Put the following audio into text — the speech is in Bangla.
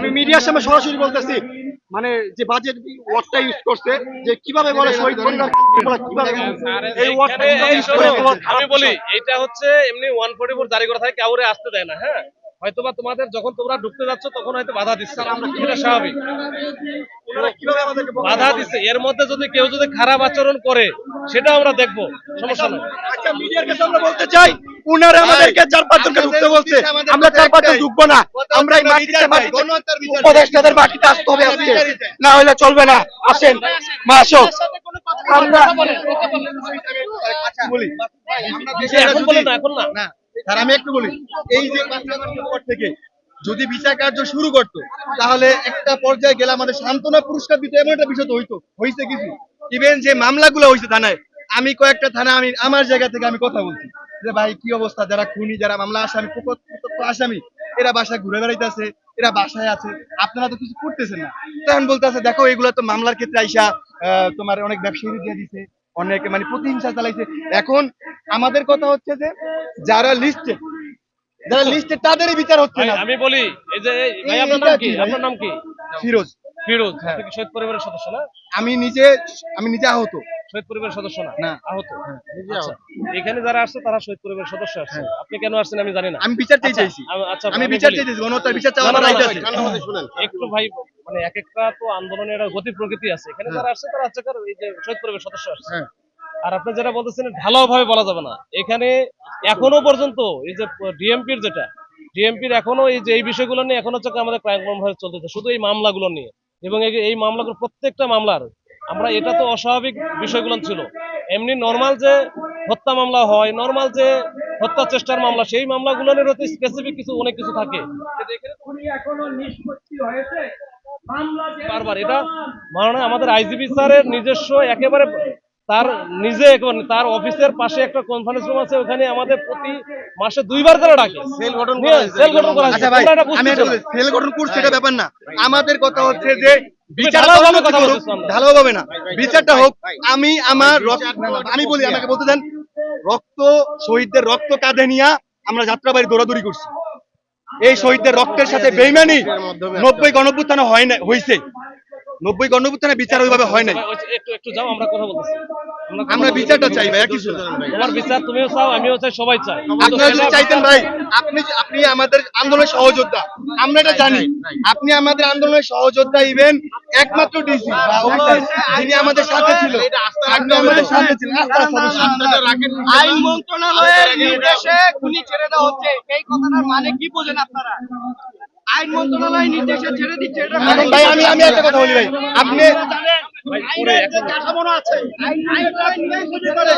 আমি মিডিয়ার সামনে সরাসরি বলতেছি মানে যে বাজেট ওয়ার্ডটা ইউজ করছে যে কীভাবে বলে শহীদ পরিবার কীভাবে এই ওয়ার্ডটা ইউজ করে আমি বলি এটা হচ্ছে এমনি ওয়ান ফোর্টি ফোর জারি করা থাকে কাউরে আসতে দেয় না হ্যাঁ? হয়তোবা তোমাদের যখন তোমরা ঢুকতে যাচ্ছ তখন হয়তো বাধা দিচ্ছে এটা স্বাভাবিক? কীভাবে বলে? বাধা দিচ্ছে এর মধ্যে যদি কেউ যদি খারাপ আচরণ করে সেটা আমরা দেখব সমস্যা নয় আচ্ছা মিডিয়ার কাছে আমরা বলতে চাই উনারা আমাদেরকে চার পাঁচজনকে ঢুকতে বলছে আমরা চার পাঁচজন ঢুকবো না। আমরা এই মাটিতে মাটিতে উপদেষ্টাদের মাটিতে আসতে হবে আজকে। না হলে চলবে না। আসেন মা আসো। আমরা বলি। এখন বলে না এখন না। স্যার আমি একটু বলি। এই যে পর থেকে যদি বিচার কার্য শুরু করতো তাহলে একটা পর্যায়ে গেলে আমাদের সান্ত্বনা পুরস্কার দিতে এমন একটা বিষয় তো হইতো। হয়েছে কিছু। ইভেন যে মামলাগুলো হয়েছে থানায় আমি কয়েকটা থানা আমি আমার জায়গা থেকে আমি কথা বলছি। যে ভাই কি অবস্থা? যারা খুনি যারা মামলা আসামি আসামি এরা বাসায় ঘুরে বেড়াইতেছে এরা বাসায় আছে। আপনারা তো কিছু করতেছেন না। তখন বলতেছে দেখো এগুলো তো মামলার ক্ষেত্রে আইসা তোমার অনেক ব্যবসায়ী দিয়ে দিছে অনেক মানে প্রতিহিংসা চালাইছে। এখন আমাদের কথা হচ্ছে যে যারা লিস্টে যারা লিস্টে তাদেরই বিচার হচ্ছে না। আমি বলি এই যে ভাই আপনার নাম কি? আপনার নাম কি? ফিরোজ। ফিরোজ কি শহীদ পরিবারের সদস্য না? আমি নিজে আমি নিজে আহত। শহীদ পরিবারের সদস্য না। আহত? আচ্ছা। এখানে যারা আসছে তারা শহীদ পরিবারের সদস্য আসছে আপনি কেন আসছেন আমি জানি না। আমি বিচার চাই আচ্ছা, চাইছি। আচ্ছা আমি বিচার। চাইছি গণহত্যার বিচার চাওয়া না, না, আমার না, রাইট আছে। একটু ভাই মানে এক একটা তো আন্দোলনের গতি প্রকৃতি আছে। এখানে যারা আসছে তারা হচ্ছে এই যে শহীদ পরিবারের সদস্য আসছে হ্যাঁ। আর আপনি যেটা বলতেছেন ঢালাও ভাবে বলা যাবে না। এখানে এখনও পর্যন্ত এই যে ডিএমপির যেটা ডিএমপির এখনও এই যে এই বিষয়গুলো নিয়ে এখন হচ্ছে আমাদের ক্রাইম ভাবে চলতেছে। শুধু এই মামলাগুলো নিয়ে। এবং এই- এই মামলাগুলো প্রত্যেকটা মামলার আমরা এটা তো অস্বাভাবিক বিষয়গুলো ছিল। এমনি নর্মাল যে হত্যা মামলা হয় নর্মাল যে হত্যা চেষ্টার মামলা সেই মামলাগুলো নিয়ে হতে স্পেসিফিক কিছু অনেক কিছু থাকে। বারবার এটা মাননীয় আমাদের আইজিপি স্যারের নিজস্ব একেবারে তার নিজে একেবারে তার অফিসের পাশে একটা কনফারেন্স রুম আছে ওখানে আমাদের প্রতি মাসে দুইবার করে ডাকে। সেল গঠন সেল গঠন করা। আচ্ছা এটা। সেল গঠন করছি সেটা ব্যাপার না। আমাদের কথা হচ্ছে যে কথা আমরা। না। বিচারটা হোক আমি আমার রক্ত- না, না, আমি বলি আমাকে বলতে দেন রক্ত শহীদদের রক্ত কাঁধে নিয়ে আমরা যাত্রাবাড়ি দৌড়াদৌড়ি করছি। এই শহীদদের রক্তের সাথে বেইমানি নব্বই গণপুত্থানে হয় না হয়েছে নব্বই গণপুত্থানে বিচার ওইভাবে হয় নাই। ভাই, ওই যে একটু একটু যাও আমরা কথা বলতেছি। আমরা বিচারটা চাই ভাই কিছু। বিচার তুমিও চাও আমিও চাই সবাই চাই আপনারা যদি চাইতেন ভাই আপনি আপনি আমাদের আন্দোলনের সহযোদ্ধা। আমরা এটা জানি। আপনি আমাদের আন্দোলনের সহযোদ্ধা ইভেন একমাত্র ডিসি যিনি আমাদের সাথে ছিল। আমাদের সাথে আস্তে আইন মন্ত্রণালয়ের নির্দেশে খুনি ছেড়ে দেওয়া হচ্ছে। এই কথাটার মানে কি বোঝেন আপনারা? আইন মন্ত্রণালয়ের নির্দেশে ছেড়ে দিচ্ছে এটা ভাই আমি আমি একটা কথা বলি ভাই। আপনি আইনের যে কাঠামো আছে আইন আইন নির্দেশ করে